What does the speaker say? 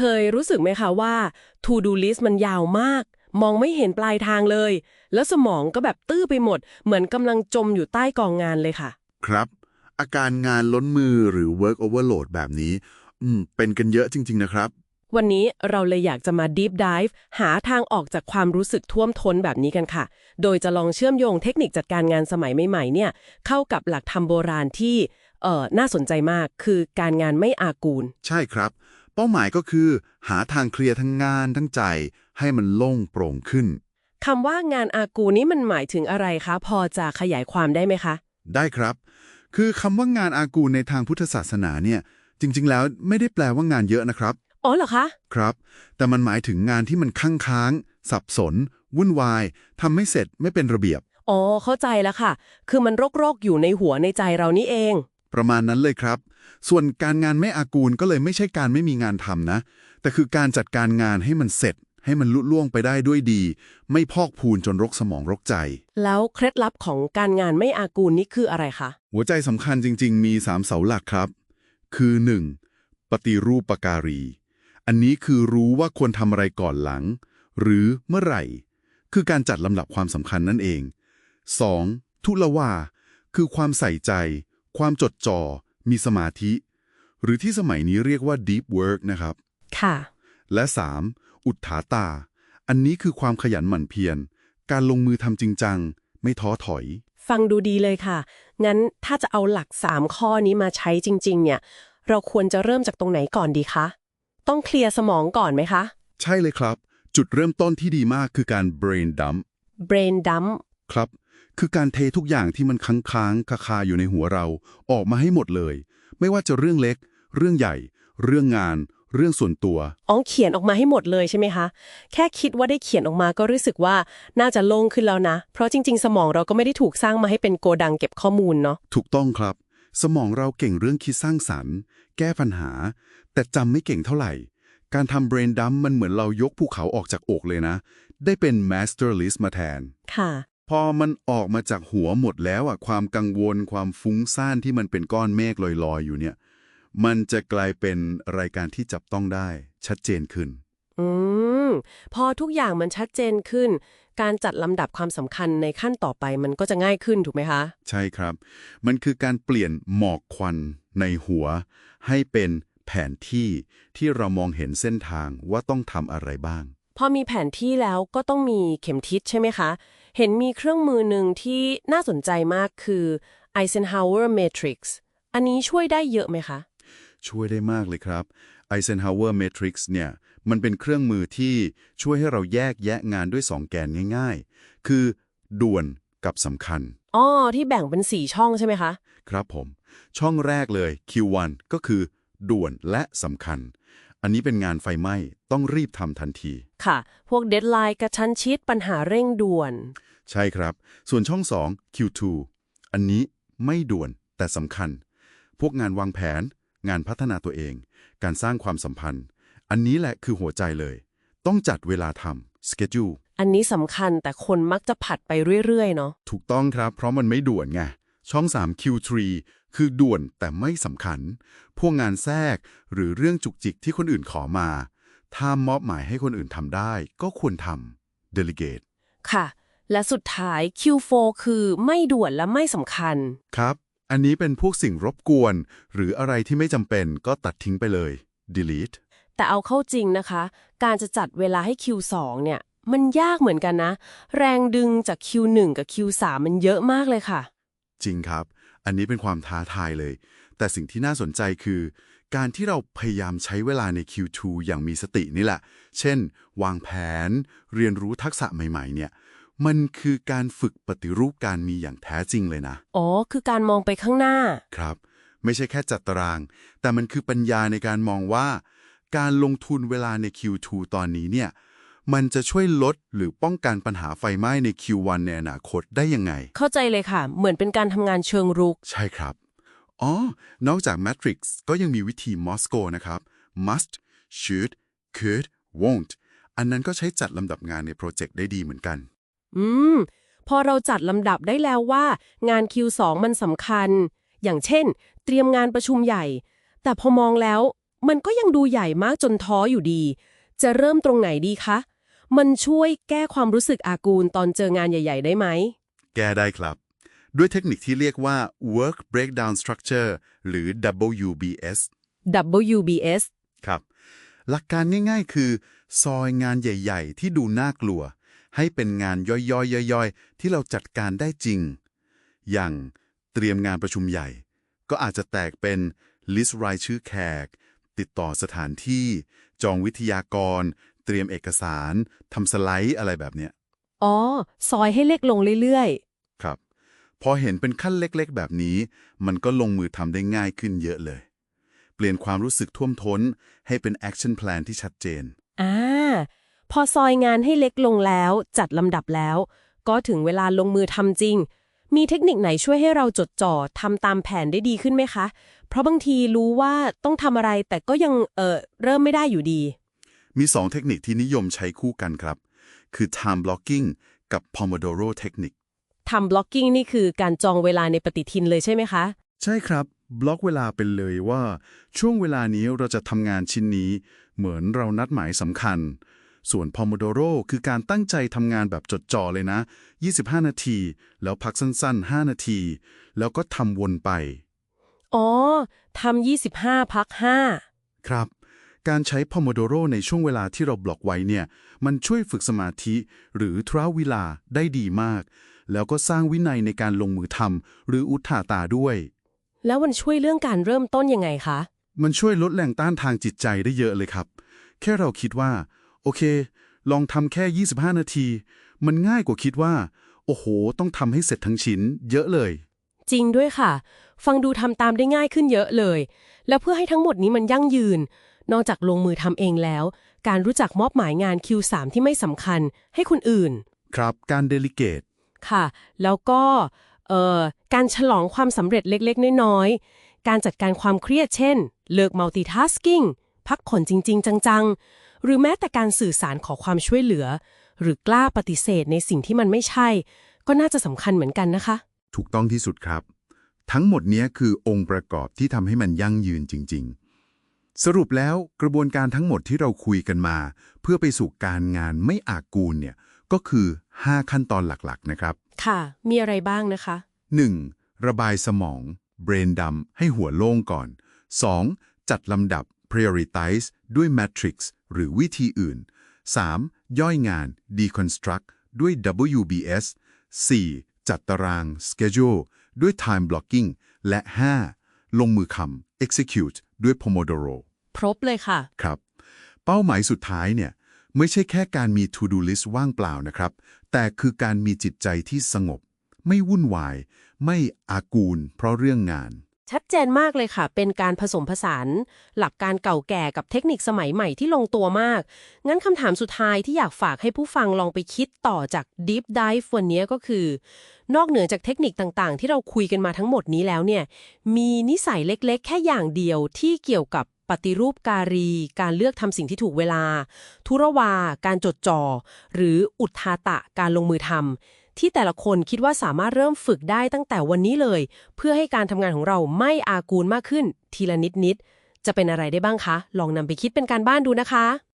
เคยรู้สึกไหมคะว่า to do list มันยาวมาก มองไม่เห็นปลายทางเลย แล้วสมองก็แบบตื้อไปหมด เหมือนกำลังจมอยู่ใต้กองงานเลยค่ะ ครับ อาการงานล้นมือหรือ work overload แบบนี้ อืม เป็นกันเยอะจริง ๆ นะครับ วันนี้เราเลยอยากจะมา deep dive หาทางออกจากความรู้สึกท่วมท้นแบบนี้กันค่ะ โดยจะลองเชื่อมโยงเทคนิคจัดการงานสมัยใหม่ๆ เนี่ย เข้ากับหลักธรรมโบราณที่เอ่อน่าสนใจมากคือการงานไม่อากูล ใช่ครับ เป้าหมายก็คือ หาทางเคลียร์ทั้งงานทั้งใจ ให้มันโล่งโปร่งขึ้นคำว่างานอากูลนี้มันหมายถึงอะไรคะ พอจะขยายความได้ไหมคะ ได้ครับ คือคำว่างานอากูลในทางพุทธศาสนาเนี่ย จริง ๆ แล้วไม่ได้แปลว่างานเยอะนะครับ อ๋อเหรอคะ ครับ แต่มันหมายถึงงานที่มันค้างค้าง สับสน วุ่นวายทำไม่เสร็จไม่เป็นระเบียบ อ๋อ เข้าใจแล้วค่ะ คือมันรกๆอยู่ในหัวในใจเรานี่เอง ประมาณนั้นเลยครับ ส่วนการงานไม่อากูลก็เลยไม่ใช่การไม่มีงานทำนะ แต่คือการจัดการงานให้มันเสร็จ ให้มันลุล่วงไปได้ด้วยดี ไม่พอกพูนจนรกสมองรกใจ แล้วเคล็ดลับของการงานไม่อากูลนี่คืออะไรคะ หัวใจสำคัญจริง ๆ มี 3 เสาหลักครับ คือ 1. ปฏิรูปการี อันนี้คือรู้ว่าควรทำอะไรก่อนหลัง หรือเมื่อไหร่ คือการจัดลำดับความสำคัญนั่นเอง 2. ทุลวา คือความใส่ใจ ความจดจ่อ มีสมาธิ หรือที่สมัยนี้เรียกว่า deep work นะครับ ค่ะ และ 3. อุทธาตา อันนี้คือความขยันหมั่นเพียร การลงมือทำจริงจัง ไม่ท้อถอย ฟังดูดีเลยค่ะ งั้นถ้าจะเอาหลัก 3 ข้อนี้มาใช้จริง ๆ เนี่ย เราควรจะเริ่มจากตรงไหนก่อนดีคะ ต้องเคลียร์สมองก่อนไหมคะ ใช่เลยครับ จุดเริ่มต้นที่ดีมากคือการ brain dump brain dump ครับ คือการเททุกอย่างที่มันค้างค้างคาคาๆอยู่ในหัวเราออกมาให้หมดเลย ไม่ว่าจะเรื่องเล็ก เรื่องใหญ่ เรื่องงาน เรื่องส่วนตัวอ๋อเขียนออกมาให้หมดเลยใช่ไหมคะ แค่คิดว่าได้เขียนออกมาก็รู้สึกว่าน่าจะโล่งขึ้นแล้วนะ เพราะจริง ๆ สมองเราก็ไม่ได้ถูกสร้างมาให้เป็นโกดังเก็บข้อมูลเนาะถูกต้องครับ สมองเราเก่งเรื่องคิดสร้างสรรค์ แก้ปัญหา แต่จำไม่เก่งเท่าไหร่ การทำ brain dump มันเหมือนเรายกภูเขาออกจากอกเลยนะ ได้เป็น master list มาแทนค่ะ พอมันออกมาจากหัวหมดแล้วอะความกังวลความฟุ้งซ่านที่มันเป็นก้อนเมฆลอยๆ อยู่เนี่ย มันจะกลายเป็นรายการที่จับต้องได้ ชัดเจนขึ้น อืม พอทุกอย่างมันชัดเจนขึ้น การจัดลำดับความสำคัญในขั้นต่อไปมันก็จะง่ายขึ้นถูกไหมคะ ใช่ครับ มันคือการเปลี่ยนหมอกควันในหัว ให้เป็นแผนที่ที่เรามองเห็นเส้นทางว่าต้องทำอะไรบ้าง พอมีแผนที่แล้วก็ต้องมีเข็มทิศใช่ไหมคะ เห็นมีเครื่องมือหนึ่งที่น่าสนใจมากคือ Eisenhower Matrix อันนี้ช่วยได้เยอะไหมคะ ช่วยได้มากเลยครับ Eisenhower Matrix เนี่ยมันเป็นเครื่องมือที่ช่วยให้เราแยกแยะงานด้วย 2 แกนง่าย ๆ คือ ด่วนกับสำคัญอ๋อที่แบ่งเป็น 4 ช่องใช่ไหมคะ ครับผม ช่องแรกเลย Q1 ก็คือ ด่วนและสำคัญ อันนี้เป็นงานไฟไหม้ต้องรีบทำทันที ค่ะ พวกเดดไลน์กระชั้นชิดปัญหาเร่งด่วน ใช่ครับ ส่วนช่อง 2 Q2 อันนี้ไม่ด่วนแต่สำคัญ พวกงานวางแผน งานพัฒนาตัวเอง การสร้างความสัมพันธ์ อันนี้แหละคือหัวใจเลย ต้องจัดเวลาทำ schedule อันนี้สำคัญแต่คนมักจะผัดไปเรื่อย ๆ เนาะ ถูกต้องครับ เพราะมันไม่ด่วนไง ช่อง 3 Q3 คือด่วนแต่ไม่สำคัญ พวกงานแทรกหรือเรื่องจุกจิกที่คนอื่นขอมา ถ้ามอบหมายให้คนอื่นทำได้ ก็ควรทำ delegate ค่ะ และสุดท้าย Q4 คือไม่ด่วนและไม่สำคัญ ครับ อันนี้เป็นพวกสิ่งรบกวน หรืออะไรที่ไม่จำเป็นก็ตัดทิ้งไปเลย delete แต่เอาเข้าจริงนะคะ การจะจัดเวลาให้ Q2 เนี่ย มันยากเหมือนกันนะ แรงดึงจาก Q1 กับ Q3 มันเยอะมากเลยค่ะ จริงครับ อันนี้เป็นความท้าทายเลย แต่สิ่งที่น่าสนใจคือ การที่เราพยายามใช้เวลาใน Q2 อย่างมีสตินี่แหละ เช่น วางแผน เรียนรู้ทักษะใหม่ ๆ เนี่ย มันคือการฝึกปฏิรูปการมีอย่างแท้จริงเลยนะ อ๋อ คือการมองไปข้างหน้า ครับ ไม่ใช่แค่จัดตาราง แต่มันคือปัญญาในการมองว่า การลงทุนเวลาใน Q2 ตอนนี้เนี่ย มันจะช่วยลดหรือป้องกันปัญหาไฟไหม้ใน Q1 ในอนาคตได้ยังไง เข้าใจเลยค่ะ เหมือนเป็นการทำงานเชิงรุก ใช่ครับ อ๋อ นอกจาก Matrix ก็ยังมีวิธี Moscow นะครับ must should could won't อันนั้นก็ใช้จัดลำดับงานในโปรเจกต์ได้ดีเหมือนกัน อืม พอเราจัดลำดับได้แล้วว่า งาน Q2 มันสำคัญ อย่างเช่น เตรียมงานประชุมใหญ่ แต่พอมองแล้ว มันก็ยังดูใหญ่มากจนท้ออยู่ดี จะเริ่มตรงไหนดีคะ มันช่วยแก้ความรู้สึกอากูลตอนเจองานใหญ่ ๆ ได้ไหม แก้ได้ครับ ด้วยเทคนิคที่เรียกว่า work breakdown structure หรือ WBS WBS ครับ หลักการง่ายๆ คือ ซอยงานใหญ่ ๆ ที่ดูน่ากลัว ให้เป็นงานย่อยๆย่อยๆที่เราจัดการได้จริง อย่างเตรียมงานประชุมใหญ่ ก็อาจจะแตกเป็นลิสต์รายชื่อแขก ติดต่อสถานที่ จองวิทยากรเตรียมเอกสารทำสไลด์อะไรแบบเนี้ยอ๋อ ซอยให้เล็กลงเรื่อยครับ พอเห็นเป็นขั้นเล็กๆ แบบนี้ มันก็ลงมือทำได้ง่ายขึ้นเยอะเลย เปลี่ยนความรู้สึกท่วมท้น ให้เป็นแอคชั่นแพลนที่ชัดเจนๆอ่า พอซอยงานให้เล็กลงแล้ว จัดลำดับแล้ว ก็ถึงเวลาลงมือทำจริง มีเทคนิคไหนช่วยให้เราจดจ่อทำตามแผนได้ดีขึ้นไหมคะ เพราะบางทีรู้ว่าต้องทำอะไรแต่ก็ยังเออเริ่มไม่ได้อยู่ดี มี 2 เทคนิคที่นิยมใช้คู่กันครับ คือ time blocking กับ Pomodoro Technique ทำ blocking นี่คือการจองเวลาในปฏิทินเลยใช่ไหมคะ ใช่ครับ บล็อกเวลาเป็นเลยว่า ช่วงเวลานี้เราจะทำงานชิ้นนี้ เหมือนเรานัดหมายสำคัญ ส่วน Pomodoro คือการตั้งใจทำงานแบบจดจ่อเลยนะ 25 นาที แล้วพักสั้นๆ 5 นาที แล้วก็ทำวนไป อ๋อทำ25 พัก 5 ครับ การใช้ Pomodoro ในช่วงเวลาที่เราบล็อกไว้เนี่ย มันช่วยฝึกสมาธิ หรือทราเวลาได้ดีมาก แล้วก็สร้างวินัยในการลงมือทำหรืออุทธาตาด้วย แล้วมันช่วยเรื่องการเริ่มต้นยังไงคะ มันช่วยลดแรงต้านทางจิตใจได้เยอะเลยครับ แค่เราคิดว่า โอเค ลองทำแค่ 25 นาที มันง่ายกว่าคิดว่า โอ้โห ต้องทำให้เสร็จทั้งชิ้น เยอะเลย จริงด้วยค่ะ ฟังดูทำตามได้ง่ายขึ้นเยอะเลย แล้วเพื่อให้ทั้งหมดนี้มันยั่งยืน นอกจากลงมือทำเองแล้ว การรู้จักมอบหมายงาน Q3 ที่ไม่สำคัญให้คนอื่น ครับการเดลิเกตค่ะ แล้วก็เอ่อการฉลองความสำเร็จเล็กๆ น้อยๆ การจัดการความเครียดเช่น เลิก multitasking พักผ่อนจริง ๆ จังๆ หรือแม้แต่การสื่อสารขอความช่วยเหลือ หรือกล้าปฏิเสธในสิ่งที่มันไม่ใช่ ก็น่าจะสำคัญเหมือนกันนะคะ ถูกต้องที่สุดครับ ทั้งหมดเนี้ยคือองค์ประกอบที่ทำให้มันยั่งยืนจริงๆ สรุปแล้วกระบวนการทั้งหมดที่เราคุยกันมา เพื่อไปสู่การงานไม่อากูลเนี่ยก็คือ 5 ขั้นตอนหลักๆนะครับ ค่ะ มีอะไรบ้างนะคะ 1. ระบายสมอง brain dump ให้หัวโล่งก่อน 2. จัดลำดับ prioritize ด้วย matrix หรือวิธีอื่น 3. ย่อยงาน deconstruct ด้วย WBS 4. จัดตาราง schedule ด้วย time blocking และ 5. ลงมือคำ execute ด้วย Pomodoro ครบเลยค่ะ ครับ เป้าหมายสุดท้ายเนี่ยไม่ใช่แค่การมี to do list ว่างเปล่านะครับ แต่คือการมีจิตใจที่สงบ ไม่วุ่นวาย ไม่อากูล เพราะเรื่องงาน ชัดเจนมากเลยค่ะ เป็นการผสมผสาน หลักการเก่าแก่กับเทคนิคสมัยใหม่ที่ลงตัวมาก งั้นคำถามสุดท้ายที่อยากฝากให้ผู้ฟังลองไปคิดต่อจาก Deep Dive วันนี้ก็คือ นอกเหนือจากเทคนิคต่างๆ ที่เราคุยกันมาทั้งหมดนี้แล้วเนี่ย มีนิสัยเล็กๆ แค่อย่างเดียวที่เกี่ยวกับ ปฏิรูปการี การเลือกทำสิ่งที่ถูกเวลา ทุรวา การจดจ่อ หรืออุทธาตะ การลงมือทำที่แต่ละคนคิดว่าสามารถเริ่มฝึกได้ตั้งแต่วันนี้เลย เพื่อให้การทำงานของเราไม่อากูลมากขึ้น ทีละนิดนิดๆจะเป็นอะไรได้บ้างคะ ลองนำไปคิดเป็นการบ้านดูนะคะ